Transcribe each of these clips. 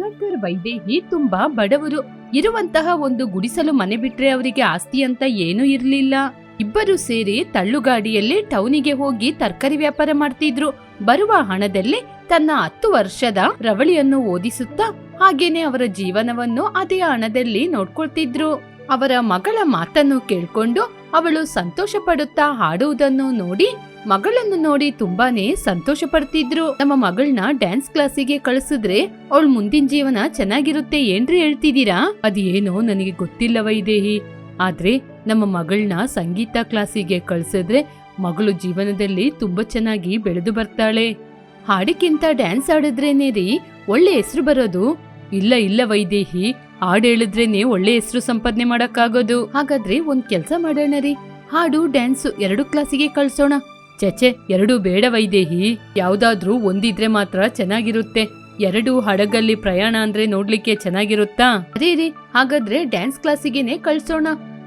ಸುಧಾಕರ್ ವೈದೇಹಿ ತುಂಬಾ ಬಡವರು. ಇರುವಂತಹ ಒಂದು ಗುಡಿಸಲು ಮನೆ ಬಿಟ್ರೆ ಅವರಿಗೆ ಆಸ್ತಿ ಅಂತ ಏನೂ ಇರ್ಲಿಲ್ಲ. ಇಬ್ಬರು ಸೇರಿ ತಳ್ಳುಗಾಡಿಯಲ್ಲಿ ಟೌನಿಗೆ ಹೋಗಿ ತರಕಾರಿ ವ್ಯಾಪಾರ ಮಾಡ್ತಿದ್ರು. ಬರುವ ಹಣದಲ್ಲಿ ತನ್ನ ಹತ್ತು ವರ್ಷದ ರವಳಿಯನ್ನು ಓದಿಸುತ್ತಾ ಹಾಗೇನೆ ಅವರ ಜೀವನವನ್ನು ಅದೇ ಹಣದಲ್ಲಿ ನೋಡ್ಕೊಳ್ತಿದ್ರು. ಅವರ ಮಗಳ ಮಾತನ್ನು ಕೇಳ್ಕೊಂಡು ಅವಳು ಸಂತೋಷ ಪಡುತ್ತಾ ಹಾಡುವುದನ್ನು ನೋಡಿ ಮಗಳನ್ನು ನೋಡಿ ತುಂಬಾನೇ ಸಂತೋಷ ಪಡ್ತಿದ್ರು ನಮ್ಮ ಮಗಳನ್ನ ಡ್ಯಾನ್ಸ್ ಕ್ಲಾಸಿಗೆ ಕಳಿಸಿದ್ರೆ ಅವಳ ಮುಂದಿನ ಜೀವನ ಚೆನ್ನಾಗಿರುತ್ತೆ ಏನ್ರಿ ಹೇಳ್ತಿದ್ದೀರಾ ಅದೇನೋ ನನಗೆ ಗೊತ್ತಿಲ್ಲ ವೈದೇಹಿ ಆದ್ರೆ ನಮ್ಮ ಮಗಳನ್ನ ಸಂಗೀತ ಕ್ಲಾಸಿಗೆ ಕಳಿಸಿದ್ರೆ ಮಗಳು ಜೀವನದಲ್ಲಿ ತುಂಬಾ ಚೆನ್ನಾಗಿ ಬೆಳೆದು ಬರ್ತಾಳೆ. ಹಾಡಿಕ್ಕಿಂತ ಡ್ಯಾನ್ಸ್ ಆಡಿದ್ರೇನೆ ರೀ ಒಳ್ಳೆ ಹೆಸರು ಬರೋದು. ಇಲ್ಲ ಇಲ್ಲ ವೈದೇಹಿ ಹಾಡು ಹೇಳಿದ್ರೇನೆ ಒಳ್ಳೆ ಹೆಸರು ಸಂಪಾದನೆ ಮಾಡಕ್ಕಾಗೋದು. ಹಾಗಾದ್ರೆ ಒಂದ್ ಕೆಲ್ಸ ಮಾಡೋಣ ರೀ. ಹಾಡು ಡ್ಯಾನ್ಸ್ ಎರಡು ಕ್ಲಾಸಿಗೆ ಕಳ್ಸೋಣ. ಚಚೆ ಎರಡು ಬೇಡ ವೈದೇಹಿ. ಯಾವ್ದಾದ್ರೂ ಒಂದಿದ್ರೆ ಮಾತ್ರ ಚೆನ್ನಾಗಿರುತ್ತೆ. ಎರಡು ಹಡಗಲ್ಲಿ ಪ್ರಯಾಣ ಅಂದ್ರೆ ನೋಡ್ಲಿಕ್ಕೆ ಚೆನ್ನಾಗಿರುತ್ತಾ? ಅದೇ ರೀ ಹಾಗಾದ್ರೆ ಡ್ಯಾನ್ಸ್ ಕ್ಲಾಸಿಗೆನೆ ಕಳ್ಸೋಣ.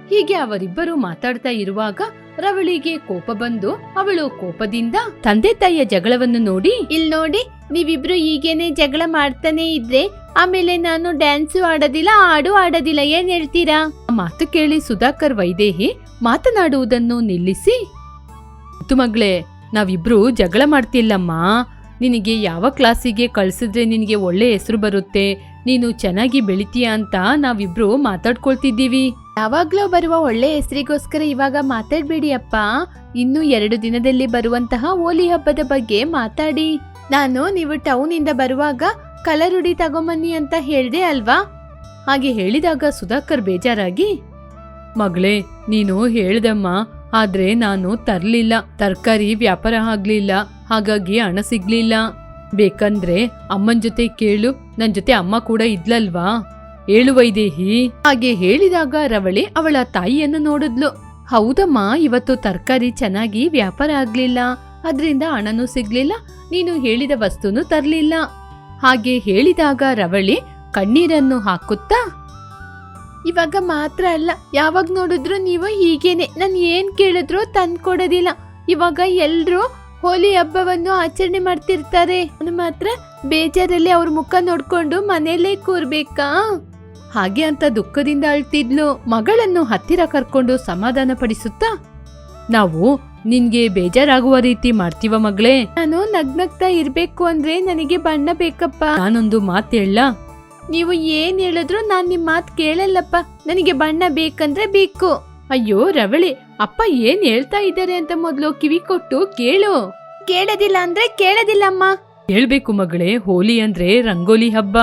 ಹೀಗೆ ಅವರಿಬ್ಬರು ಮಾತಾಡ್ತಾ ಇರುವಾಗ ರವಳಿಗೆ ಕೋಪ ಬಂದು ಅವಳು ಕೋಪದಿಂದ ತಂದೆ ತಾಯಿಯ ಜಗಳವನ್ನು ನೋಡಿ. ಇಲ್ ನೋಡಿ ನೀವಿಬ್ರು ಈಗೇನೆ ಜಗಳ ಮಾಡ್ತಾನೆ ಇದ್ರೆ ಆಮೇಲೆ ನಾನು ಡ್ಯಾನ್ಸು ಆಡೋದಿಲ್ಲ ಹಾಡು ಆಡೋದಿಲ್ಲ ಏನ್ ಹೇಳ್ತೀರಾ? ಮಾತು ಕೇಳಿ ಸುಧಾಕರ್ ವೈದೇಹಿ ಮಾತನಾಡುವುದನ್ನು ನಿಲ್ಲಿಸಿ ಮುತ್ತು ಮಗಳೇ ನಾವಿಬ್ರು ಜಗಳ ಮಾಡ್ತಿಲ್ಲಮ್ಮ. ನಿನಗೆ ಯಾವ ಕ್ಲಾಸಿಗೆ ಕಳಿಸಿದ್ರೆ ನಿನಗೆ ಒಳ್ಳೆ ಹೆಸರು ಬರುತ್ತೆ ನೀನು ಚೆನ್ನಾಗಿ ಬೆಳಿತೀಯ ಅಂತ ನಾವಿಬ್ರು ಮಾತಾಡ್ಕೊಳ್ತಿದ್ದೀವಿ. ಯಾವಾಗ್ಲೂ ಬರುವ ಒಳ್ಳೆ ಹೆಸರಿಗೋಸ್ಕರ ಇವಾಗ ಮಾತಾಡ್ಬೇಡಿ ಅಪ್ಪ. ಇನ್ನು ಎರಡು ದಿನದಲ್ಲಿ ಬರುವಂತಹ ಹೋಲಿ ಹಬ್ಬದ ಬಗ್ಗೆ ಮಾತಾಡಿ. ನಾನು ನೀವು ಟೌನ್ ಇಂದ ಬರುವಾಗ ಕಲರುಡಿ ತಗೊಂಬನ್ನಿ ಅಂತ ಹೇಳ್ದೆ ಅಲ್ವಾ? ಹಾಗೆ ಹೇಳಿದಾಗ ಸುಧಾಕರ್ ಬೇಜಾರಾಗಿ ಮಗಳೇ ನೀನು ಹೇಳ್ದಮ್ಮ ಆದ್ರೆ ನಾನು ತರ್ಲಿಲ್ಲ. ತರಕಾರಿ ವ್ಯಾಪಾರ ಆಗ್ಲಿಲ್ಲ. ಹಾಗಾಗಿ ಹಣ ಸಿಗ್ಲಿಲ್ಲ. ಬೇಕಂದ್ರೆ ಅಮ್ಮನ್ ಜೊತೆ ಕೇಳು. ನನ್ ಜೊತೆ ಅಮ್ಮ ಕೂಡ ಇದ್ಲಲ್ವಾ? ಹೇಳು ವೈದೇಹಿ. ಹಾಗೆ ಹೇಳಿದಾಗ ರವಳಿ ಅವಳ ತಾಯಿಯನ್ನು ನೋಡಿದ್ಲು. ಹೌದಮ್ಮ, ಇವತ್ತು ತರಕಾರಿ ಚೆನ್ನಾಗಿ ವ್ಯಾಪಾರ ಆಗ್ಲಿಲ್ಲ. ಅದ್ರಿಂದ ಹಣನೂ ಸಿಗ್ಲಿಲ್ಲ. ನೀನು ಹೇಳಿದ ವಸ್ತುನು ತರ್ಲಿಲ್ಲ. ಹಾಗೆ ಹೇಳಿದಾಗ ರವಳಿ ಕಣ್ಣೀರನ್ನು ಹಾಕುತ್ತಾ ಇವಾಗ ಮಾತ್ರ ಅಲ್ಲ, ಯಾವಾಗ ನೋಡಿದ್ರು ನೀವು ಹೀಗೇನೆ. ನಾನು ಏನ್ ಕೇಳಿದ್ರು ತಂದ್ಕೊಡೋದಿಲ್ಲ ಇವಾಗ ಎಲ್ಲರೂ ಹೋಲಿ ಹಬ್ಬವನ್ನು ಆಚರಣೆ ಮಾಡ್ತಿರ್ತಾರೆ. ಮಾತ್ರ ಬೇಜಾರಲ್ಲಿ ಅವ್ರ ಮುಖ ನೋಡ್ಕೊಂಡು ಮನೆಯಲ್ಲೇ ಕೂರ್ಬೇಕಾ? ಹಾಗೆ ಅಂತ ದುಃಖದಿಂದ ಅಳ್ತಿದ್ಲು. ಮಗಳನ್ನು ಹತ್ತಿರ ಕರ್ಕೊಂಡು ಸಮಾಧಾನ ಪಡಿಸುತ್ತಾ? ನಾವು ನಿನ್ಗೆ ಬೇಜಾರಾಗುವ ರೀತಿ ಮಾಡ್ತೀವ ಮಗಳೇ? ನಾನು ನಗ್ನಗ್ತಾ ಇರ್ಬೇಕು ಅಂದ್ರೆ ನನಗೆ ಬಣ್ಣ ಬೇಕಪ್ಪ. ನಾನೊಂದು ಮಾತು ಹೇಳ. ನೀವು ಏನ್ ಹೇಳಿದ್ರು ನಾನ್ ನಿಮ್ ಮಾತ್ ಕೇಳಲ್ಲಪ್ಪ. ನನಗೆ ಬಣ್ಣ ಬೇಕಂದ್ರೆ ಬೇಕು. ಅಯ್ಯೋ ರವಳಿ ಅಪ್ಪ ಏನ್ ಹೇಳ್ತಾ ಇದ್ದಾರೆ ಅಂತ ಮೊದ್ಲು ಕಿವಿ ಕೊಟ್ಟು ಕೇಳು. ಕೇಳದಿಲ್ಲ ಅಂದ್ರೆ ಕೇಳದಿಲ್ಲಮ್ಮ. ಹೇಳ್ಬೇಕು ಮಗಳೇ ಹೋಲಿ ಅಂದ್ರೆ ರಂಗೋಲಿ ಹಬ್ಬ.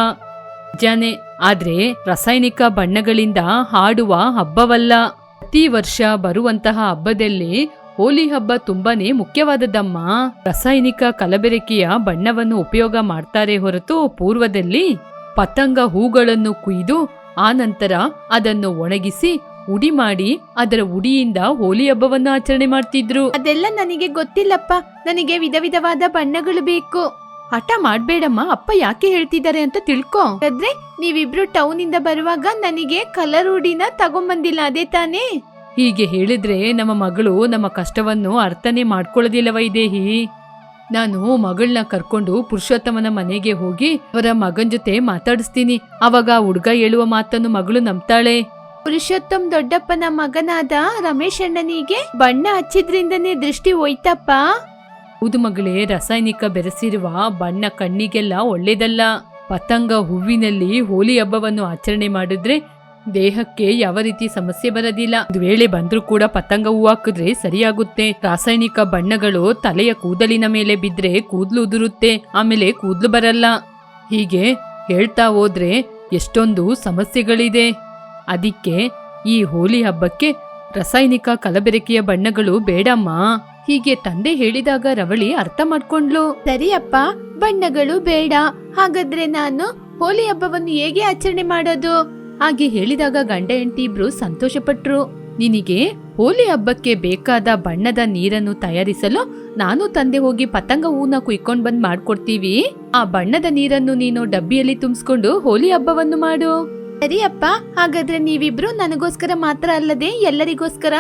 ಜಾನೆ ಆದ್ರೆ ರಾಸಾಯನಿಕ ಬಣ್ಣಗಳಿಂದ ಹಾಡುವ ಹಬ್ಬವಲ್ಲ. ಪ್ರತಿ ವರ್ಷ ಬರುವಂತಹ ಹಬ್ಬದಲ್ಲಿ ಹೋಲಿ ಹಬ್ಬ ತುಂಬಾನೇ ಮುಖ್ಯವಾದದ್ದಮ್ಮ. ರಾಸಾಯನಿಕ ಕಲಬೆರಕೆಯ ಬಣ್ಣವನ್ನು ಉಪಯೋಗ ಮಾಡ್ತಾರೆ ಹೊರತು ಪೂರ್ವದಲ್ಲಿ ಪತಂಗ ಹೂಗಳನ್ನು ಕುಯ್ದು ಆನಂತರ ಅದನ್ನು ಒಣಗಿಸಿ ಉಡಿ ಮಾಡಿ ಅದರ ಉಡಿಯಿಂದ ಹೋಲಿ ಹಬ್ಬವನ್ನು ಆಚರಣೆ ಮಾಡ್ತಿದ್ರು. ಅದೆಲ್ಲ ನನಗೆ ಗೊತ್ತಿಲ್ಲಪ್ಪ. ನನಗೆ ವಿಧ ವಿಧವಾದ ಬಣ್ಣಗಳು ಬೇಕು. ಹಠ ಮಾಡ್ಬೇಡಮ್ಮ ಅಪ್ಪ ಯಾಕೆ ಹೇಳ್ತಿದ್ದಾರೆ ಅಂತ ತಿಳ್ಕೊ. ಆದ್ರೆ ನೀವಿಬ್ರು ಟೌನ್ ಇಂದ ಬರುವಾಗ ನನಗೆ ಕಲರ್ ಉಡಿನ ತಗೊಂಬಂದಿಲ್ಲ ಅದೇ ತಾನೇ? ಹೀಗೆ ಹೇಳಿದ್ರೆ ನಮ್ಮ ಮಗಳು ನಮ್ಮ ಕಷ್ಟವನ್ನು ಅರ್ಥನೇ ಮಾಡ್ಕೊಳ್ಳೋದಿಲ್ಲ ವೈದೇಹಿ ನಾನು ಮಗಳನ್ನ ಕರ್ಕೊಂಡು ಪುರುಷೋತ್ತಮನ ಮನೆಗೆ ಹೋಗಿ ಅವರ ಮಗನ್ ಜೊತೆ ಮಾತಾಡಿಸ್ತೀನಿ. ಅವಾಗ ಹುಡ್ಗ ಹೇಳುವ ಮಾತನ್ನು ಮಗಳು ನಂಬ್ತಾಳೆ. ಪುರುಷೋತ್ತಮ್ ದೊಡ್ಡಪ್ಪನ ಮಗನಾದ ರಮೇಶ್ ಅಣ್ಣನಿಗೆ ಬಣ್ಣ ಹಚ್ಚಿದ್ರಿಂದನೇ ದೃಷ್ಟಿ ಹೋಯ್ತಪ್ಪ. ಹೌದು ಮಗಳೇ ರಾಸಾಯನಿಕ ಬೆರೆಸಿರುವ ಬಣ್ಣ ಕಣ್ಣಿಗೆಲ್ಲ ಒಳ್ಳೇದಲ್ಲ. ಪತಂಗ ಹೂವಿನಲ್ಲಿ ಹೋಲಿ ಹಬ್ಬವನ್ನು ಆಚರಣೆ ಮಾಡಿದ್ರೆ ದೇಹಕ್ಕೆ ಯಾವ ರೀತಿ ಸಮಸ್ಯೆ ಬರದಿಲ್ಲ. ಒಂದು ವೇಳೆ ಬಂದ್ರೂ ಕೂಡ ಪತಂಗ ಹೂ ಹಾಕಿದ್ರೆ ಸರಿಯಾಗುತ್ತೆ. ರಾಸಾಯನಿಕ ಬಣ್ಣಗಳು ತಲೆಯ ಕೂದಲಿನ ಮೇಲೆ ಬಿದ್ರೆ ಕೂದಲು ಉದುರುತ್ತೆ. ಆಮೇಲೆ ಕೂದಲು ಬರಲ್ಲ. ಹೀಗೆ ಹೇಳ್ತಾ ಹೋದ್ರೆ ಎಷ್ಟೊಂದು ಸಮಸ್ಯೆಗಳಿದೆ. ಅದಕ್ಕೆ ಈ ಹೋಲಿ ಹಬ್ಬಕ್ಕೆ ರಾಸಾಯನಿಕ ಕಲಬೆರಕೆಯ ಬಣ್ಣಗಳು ಬೇಡಮ್ಮ. ಹೀಗೆ ತಂದೆ ಹೇಳಿದಾಗ ರವಳಿ ಅರ್ಥ ಮಾಡ್ಕೊಂಡ್ಲು. ಸರಿಯಪ್ಪ ಬಣ್ಣಗಳು ಬೇಡ. ಹಾಗಾದ್ರೆ ನಾನು ಹೋಲಿ ಹಬ್ಬವನ್ನು ಹೇಗೆ ಆಚರಣೆ ಮಾಡೋದು? ಹಾಗೆ ಹೇಳಿದಾಗ ಗಂಡ ಹೆಂಡತಿ ಇಬ್ರು ಸಂತೋಷಪಟ್ರು. ನಿನಗೆ ಹೋಲಿ ಹಬ್ಬಕ್ಕೆ ಬೇಕಾದ ಬಣ್ಣದ ನೀರನ್ನು ತಯಾರಿಸಲು ನಾನು ತಂದೆ ಹೋಗಿ ಪತಂಗ ಹೂನ ಕುಯ್ಕೊಂಡ್ ಬಂದ್ ಮಾಡ್ಕೊಡ್ತೀವಿ. ಆ ಬಣ್ಣದ ನೀರನ್ನು ನೀನು ಡಬ್ಬಿಯಲ್ಲಿ ತುಂಬಿಸ್ಕೊಂಡು ಹೋಲಿ ಹಬ್ಬವನ್ನು ಮಾಡು. ಸರಿಯಪ್ಪ ಹಾಗಾದ್ರೆ ನೀವಿಬ್ರು ನನಗೋಸ್ಕರ ಮಾತ್ರ ಅಲ್ಲದೆ ಎಲ್ಲರಿಗೋಸ್ಕರ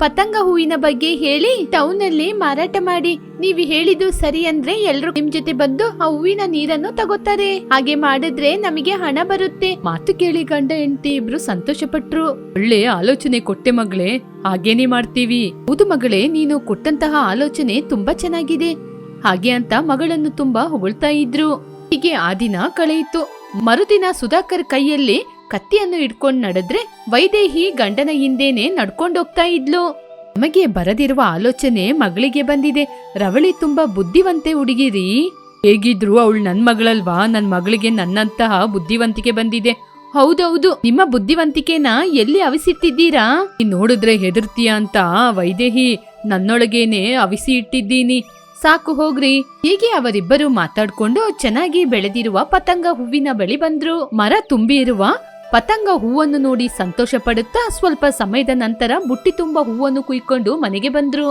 ಪತಂಗ ಹೂವಿನ ಬಗ್ಗೆ ಹೇಳಿ ಟೌನ್ ಅಲ್ಲಿ ಮಾರಾಟ ಮಾಡಿ. ನೀವು ಹೇಳಿದ್ದು ಸರಿ ಅಂದ್ರೆ ಎಲ್ರು ನಿಮ್ ಜೊತೆ ಬಂದು ಆ ಹೂವಿನ ನೀರನ್ನು ತಗೋತಾರೆ. ಹಾಗೆ ಮಾಡಿದ್ರೆ ನಮಗೆ ಹಣ ಬರುತ್ತೆ. ಮಾತು ಕೇಳಿ ಗಂಡ ಹೆಂಡತಿ ಇಬ್ರು ಸಂತೋಷ ಪಟ್ರು ಒಳ್ಳೆ ಆಲೋಚನೆ ಕೊಟ್ಟೆ ಮಗಳೇ, ಹಾಗೇನೆ ಮಾಡ್ತೀವಿ. ಹೌದು ಮಗಳೇ, ನೀನು ಕೊಟ್ಟಂತಹ ಆಲೋಚನೆ ತುಂಬಾ ಚೆನ್ನಾಗಿದೆ. ಹಾಗೆ ಅಂತ ಮಗಳನ್ನು ತುಂಬಾ ಹೊಗಳ್ತಾ ಇದ್ರು. ಹೀಗೆ ಆ ದಿನ ಕಳೆಯಿತು. ಮರುದಿನ ಸುಧಾಕರ್ ಕೈಯಲ್ಲಿ ಕತ್ತಿಯನ್ನು ಇಟ್ಕೊಂಡ್ ನಡೆದ್ರೆ ವೈದೇಹಿ ಗಂಡನ ಹಿಂದೇನೆ ನಡ್ಕೊಂಡೋಗ್ತಾ ಇದ್ಲು. ನಮಗೆ ಬರದಿರುವ ಆಲೋಚನೆ ಮಗಳಿಗೆ ಬಂದಿದೆ. ರವಳಿ ತುಂಬಾ ಬುದ್ಧಿವಂತೆ ಹುಡುಗಿರಿ. ಹೇಗಿದ್ರು ಅವಳು ನನ್ ಮಗಳಲ್ವಾ? ನನ್ ಮಗಳಿಗೆ ನನ್ನಂತಹ ಬುದ್ಧಿವಂತಿಕೆ ಬಂದಿದೆ. ಹೌದೌದು, ನಿಮ್ಮ ಬುದ್ಧಿವಂತಿಕೆನ ಎಲ್ಲಿ ಅವಿಸಿಟ್ಟಿದ್ದೀರಾ? ನೋಡಿದ್ರೆ ಹೆದರ್ತೀಯ ಅಂತ ವೈದೇಹಿ ನನ್ನೊಳಗೇನೆ ಅವಿಸಿ ಇಟ್ಟಿದ್ದೀನಿ. ಸಾಕು ಹೋಗ್ರಿ. ಹೀಗೆ ಅವರಿಬ್ಬರು ಮಾತಾಡ್ಕೊಂಡು ಚೆನ್ನಾಗಿ ಬೆಳೆದಿರುವ ಪತಂಗ ಹೂವಿನ ಬಳಿ ಬಂದ್ರು. ಮರ ತುಂಬಿ ಇರುವ ಪತಂಗ ಹೂವನ್ನು ನೋಡಿ ಸಂತೋಷ ಪಡುತ್ತಾ ಸ್ವಲ್ಪ ಸಮಯದ ನಂತರ ಬುಟ್ಟಿ ತುಂಬ ಹೂವನ್ನು ಕುಯ್ಕೊಂಡು ಮನೆಗೆ ಬಂದ್ರು.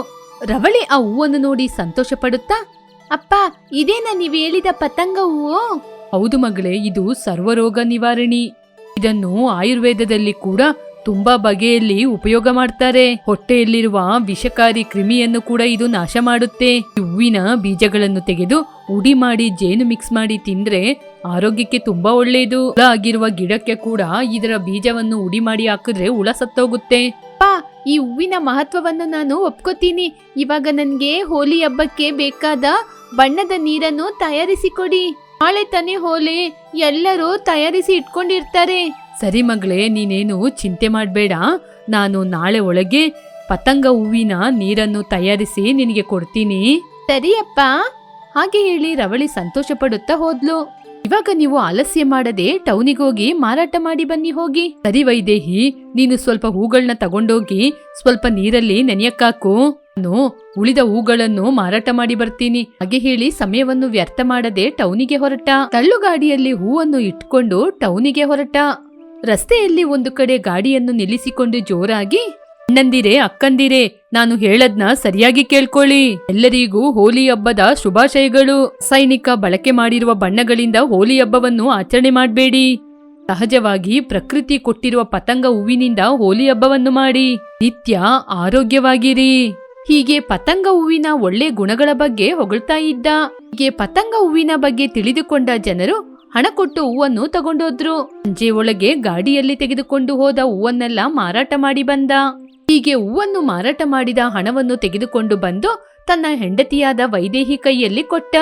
ರವಳಿ ಆ ಹೂವನ್ನು ನೋಡಿ ಸಂತೋಷ ಪಡುತ್ತಾ ಅಪ್ಪ, ಇದೇನಾ ನೀವು ಹೇಳಿದ ಪತಂಗ ಹೂವು? ಹೌದು ಮಗಳೇ, ಇದು ಸರ್ವರೋಗ ನಿವಾರಣಿ. ಇದನ್ನು ಆಯುರ್ವೇದದಲ್ಲಿ ಕೂಡ ತುಂಬಾ ಬಗೆಯಲ್ಲಿ ಉಪಯೋಗ ಮಾಡ್ತಾರೆ. ಹೊಟ್ಟೆಯಲ್ಲಿರುವ ವಿಷಕಾರಿ ಕ್ರಿಮಿಯನ್ನು ಕೂಡ ಇದು ನಾಶ ಮಾಡುತ್ತೆ. ಹೂವಿನ ಬೀಜಗಳನ್ನು ತೆಗೆದು ಉಡಿ ಮಾಡಿ ಜೇನು ಮಿಕ್ಸ್ ಮಾಡಿ ತಿಂದ್ರೆ ಆರೋಗ್ಯಕ್ಕೆ ತುಂಬಾ ಒಳ್ಳೆಯದು ಹುಳ ಆಗಿರುವ ಗಿಡಕ್ಕೆ ಕೂಡ ಇದರ ಬೀಜವನ್ನು ಉಡಿ ಮಾಡಿ ಹಾಕಿದ್ರೆ ಹುಳ ಸತ್ತೋಗುತ್ತೆ. ಪಾ ಈ ಹೂವಿನ ಮಹತ್ವವನ್ನು ನಾನು ಒಪ್ಕೋತೀನಿ. ಇವಾಗ ನನ್ಗೆ ಹೋಲಿ ಹಬ್ಬಕ್ಕೆ ಬೇಕಾದ ಬಣ್ಣದ ನೀರನ್ನು ತಯಾರಿಸಿ ಕೊಡಿ. ನಾಳೆ ತಾನೇ ಹೋಲಿ. ಎಲ್ಲರೂ ತಯಾರಿಸಿ ಇಟ್ಕೊಂಡಿರ್ತಾರೆ. ಸರಿ ಮಗಳೇ ನೀನೇನು ಚಿಂತೆ ಮಾಡಬೇಡ. ನಾನು ನಾಳೆ ಒಳಗೆ ಪತಂಗ ಹೂವಿನ ನೀರನ್ನು ತಯಾರಿಸಿ ನಿನಗೆ ಕೊಡ್ತೀನಿ. ಸರಿಯಪ್ಪ ಹಾಗೆ ಹೇಳಿ ರವಳಿ ಸಂತೋಷ ಪಡುತ್ತಾ ಹೋದ್ಲು. ಇವಾಗ ನೀವು ಆಲಸ್ಯ ಮಾಡದೆ ಟೌನಿಗೆ ಹೋಗಿ ಮಾರಾಟ ಮಾಡಿ ಬನ್ನಿ ಹೋಗಿ. ಸರಿ ವೈದೇಹಿ ನೀನು ಸ್ವಲ್ಪ ಹೂಗಳನ್ನ ತಗೊಂಡೋಗಿ ಸ್ವಲ್ಪ ನೀರಲ್ಲಿ ನೆನೆಯಕ್ಕಾಕು. ನಾನು ಉಳಿದ ಹೂಗಳನ್ನು ಮಾರಾಟ ಮಾಡಿ ಬರ್ತೀನಿ. ಹಾಗೆ ಹೇಳಿ ಸಮಯವನ್ನು ವ್ಯರ್ಥ ಮಾಡದೆ ಟೌನಿಗೆ ಹೊರಟ. ತಳ್ಳುಗಾಡಿಯಲ್ಲಿ ಹೂವನ್ನು ಇಟ್ಕೊಂಡು ಟೌನಿಗೆ ಹೊರಟ. ರಸ್ತೆಯಲ್ಲಿ ಒಂದು ಕಡೆ ಗಾಡಿಯನ್ನು ನಿಲ್ಲಿಸಿಕೊಂಡು ಜೋರಾಗಿ ಅಣ್ಣಂದಿರೇ ಅಕ್ಕಂದಿರೇ, ನಾನು ಹೇಳದ್ನ ಸರಿಯಾಗಿ ಕೇಳ್ಕೊಳ್ಳಿ. ಎಲ್ಲರಿಗೂ ಹೋಲಿ ಹಬ್ಬದ ಶುಭಾಶಯಗಳು. ಸೈನಿಕ ಬಳಕೆ ಮಾಡಿರುವ ಬಣ್ಣಗಳಿಂದ ಹೋಲಿ ಹಬ್ಬವನ್ನು ಆಚರಣೆ ಮಾಡಬೇಡಿ. ಸಹಜವಾಗಿ ಪ್ರಕೃತಿ ಕೊಟ್ಟಿರುವ ಪತಂಗ ಹೂವಿನಿಂದ ಹೋಲಿ ಹಬ್ಬವನ್ನು ಮಾಡಿ. ನಿತ್ಯ ಆರೋಗ್ಯವಾಗಿರಿ. ಹೀಗೆ ಪತಂಗ ಹೂವಿನ ಒಳ್ಳೆ ಗುಣಗಳ ಬಗ್ಗೆ ಹೊಗಳ್ತಾ ಇದ್ದ. ಹೀಗೆ ಪತಂಗ ಹೂವಿನ ಬಗ್ಗೆ ತಿಳಿದುಕೊಂಡ ಜನರು ಹಣ ಕೊಟ್ಟು ಹೂವನ್ನು ತಗೊಂಡೋದ್ರು. ಸಂಜೆ ಒಳಗೆ ಗಾಡಿಯಲ್ಲಿ ತೆಗೆದುಕೊಂಡು ಹೋದ ಹೂವನ್ನೆಲ್ಲ ಮಾರಾಟ ಮಾಡಿ ಬಂದ. ಹೀಗೆ ಹೂವನ್ನು ಮಾರಾಟ ಮಾಡಿದ ಹಣವನ್ನು ತೆಗೆದುಕೊಂಡು ಬಂದು ತನ್ನ ಹೆಂಡತಿಯಾದ ವೈದೇಹಿ ಕೈಯಲ್ಲಿ ಕೊಟ್ಟ.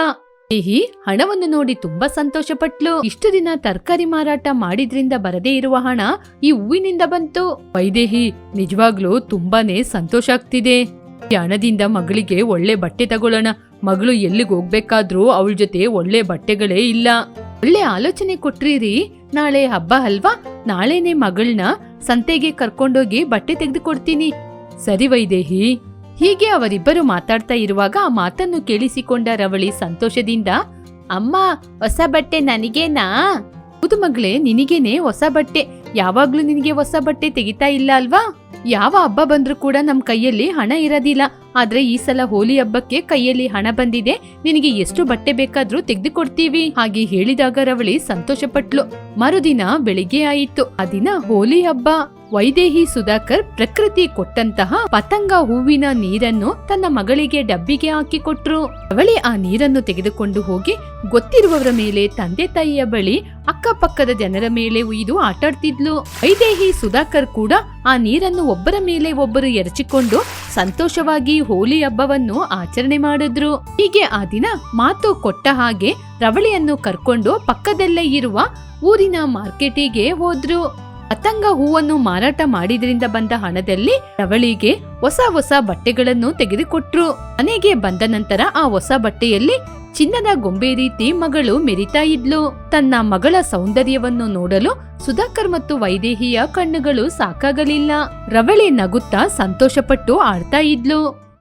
ದೇಹಿ ಹಣವನ್ನು ನೋಡಿ ತುಂಬಾ ಸಂತೋಷಪಟ್ಲು. ಇಷ್ಟು ದಿನ ತರಕಾರಿ ಮಾರಾಟ ಮಾಡಿದ್ರಿಂದ ಬರದೇ ಇರುವ ಹಣ ಈ ಹೂವಿನಿಂದ ಬಂತು. ವೈದೇಹಿ, ನಿಜವಾಗ್ಲೂ ತುಂಬಾನೇ ಸಂತೋಷ ಆಗ್ತಿದೆ. ಈ ಹಣದಿಂದ ಮಗಳಿಗೆ ಒಳ್ಳೆ ಬಟ್ಟೆ ತಗೊಳ್ಳೋಣ. ಮಗಳು ಎಲ್ಲಿಗೆ ಹೋಗ್ಬೇಕಾದ್ರೂ ಅವಳ ಜೊತೆ ಒಳ್ಳೆ ಬಟ್ಟೆಗಳೇ ಇಲ್ಲ. ಒಳ್ಳೆ ಆಲೋಚನೆ ಕೊಟ್ರಿರಿ. ನಾಳೆ ಹಬ್ಬ ಅಲ್ವಾ? ನಾಳೆನೆ ಮಗಳನ್ನ ಸಂತೆಗೆ ಕರ್ಕೊಂಡೋಗಿ ಬಟ್ಟೆ ತೆಗೆದುಕೊಡ್ತೀನಿ. ಸರಿ ವೈದೇಹಿ. ಹೀಗೆ ಅವರಿಬ್ಬರು ಮಾತಾಡ್ತಾ ಇರುವಾಗ ಆ ಮಾತನ್ನು ಕೇಳಿಸಿಕೊಂಡ ರವಳಿ ಸಂತೋಷದಿಂದ, ಅಮ್ಮ, ಹೊಸ ಬಟ್ಟೆ ನನಗೇನಾ? ಹೌದು ಮಗಳೇ, ನಿನಗೇನೆ ಹೊಸ ಬಟ್ಟೆ. ಯಾವಾಗ್ಲೂ ನಿನಗೆ ಹೊಸ ಬಟ್ಟೆ ತೆಗಿತಾ ಇಲ್ಲ ಅಲ್ವಾ? ಯಾವ ಹಬ್ಬ ಬಂದ್ರೂ ಕೂಡ ನಮ್ ಕೈಯಲ್ಲಿ ಹಣ ಇರೋದಿಲ್ಲ. ಆದ್ರೆ ಈ ಸಲ ಹೋಲಿ ಹಬ್ಬಕ್ಕೆ ಕೈಯಲ್ಲಿ ಹಣ ಬಂದಿದೆ. ನಿನಗೆ ಎಷ್ಟು ಬಟ್ಟೆ ಬೇಕಾದ್ರೂ ತೆಗೆದುಕೊಡ್ತೀವಿ. ಹಾಗೆ ಹೇಳಿದಾಗ ರವಳಿ ಸಂತೋಷಪಟ್ಲು. ಮರುದಿನ ಬೆಳಿಗ್ಗೆ ಆಯಿತು. ಆ ದಿನ ಹೋಲಿ ಹಬ್ಬ. ವೈದೇಹಿ ಸುಧಾಕರ್ ಪ್ರಕೃತಿ ಕೊಟ್ಟಂತಹ ಪತಂಗ ಹೂವಿನ ನೀರನ್ನು ತನ್ನ ಮಗಳಿಗೆ ಡಬ್ಬಿಗೆ ಹಾಕಿ ಕೊಟ್ರು ಅವಳಿ ಆ ನೀರನ್ನು ತೆಗೆದುಕೊಂಡು ಹೋಗಿ ಗೊತ್ತಿರುವವರ ಮೇಲೆ ತಂದೆ ತಾಯಿಯ ಬಳಿ ಅಕ್ಕಪಕ್ಕದ ಜನರ ಮೇಲೆ ಉಯ್ದು ಆಟಾಡ್ತಿದ್ಲು. ವೈದೇಹಿ ಸುಧಾಕರ್ ಕೂಡ ಆ ನೀರನ್ನು ಒಬ್ಬರ ಮೇಲೆ ಒಬ್ಬರು ಎರಚಿಕೊಂಡು ಸಂತೋಷವಾಗಿ ಹೋಳಿ ಹಬ್ಬವನ್ನು ಆಚರಣೆ ಮಾಡಿದ್ರು. ಹೀಗೆ ಆ ದಿನ ಮಾತು ಕೊಟ್ಟ ಹಾಗೆ ರವಳಿಯನ್ನು ಕರ್ಕೊಂಡು ಪಕ್ಕದಲ್ಲೇ ಇರುವ ಊರಿನ ಮಾರ್ಕೆಟಿಗೆ ಹೋದ್ರು. ಅತಂಗ ಹೂವನ್ನು ಮಾರಾಟ ಮಾಡಿದ್ರಿಂದ ಬಂದ ಹಣದಲ್ಲಿ ರವಳಿಗೆ ಹೊಸ ಹೊಸ ಬಟ್ಟೆಗಳನ್ನು ತೆಗೆದುಕೊಟ್ರು. ಮನೆಗೆ ಬಂದ ನಂತರ ಆ ಹೊಸ ಬಟ್ಟೆಯಲ್ಲಿ ಚಿನ್ನದ ಗೊಂಬೆ ರೀತಿ ಮಗಳು ಮೆರಿತಾ ಇದ್ಲು. ತನ್ನ ಮಗಳ ಸೌಂದರ್ಯವನ್ನು ನೋಡಲು ಸುಧಾಕರ್ ಮತ್ತು ವೈದೇಹಿಯ ಕಣ್ಣುಗಳು ಸಾಕಾಗಲಿಲ್ಲ. ರವಳಿ ನಗುತ್ತಾ ಸಂತೋಷಪಟ್ಟು ಆಡ್ತಾ ಇದ್ಲು.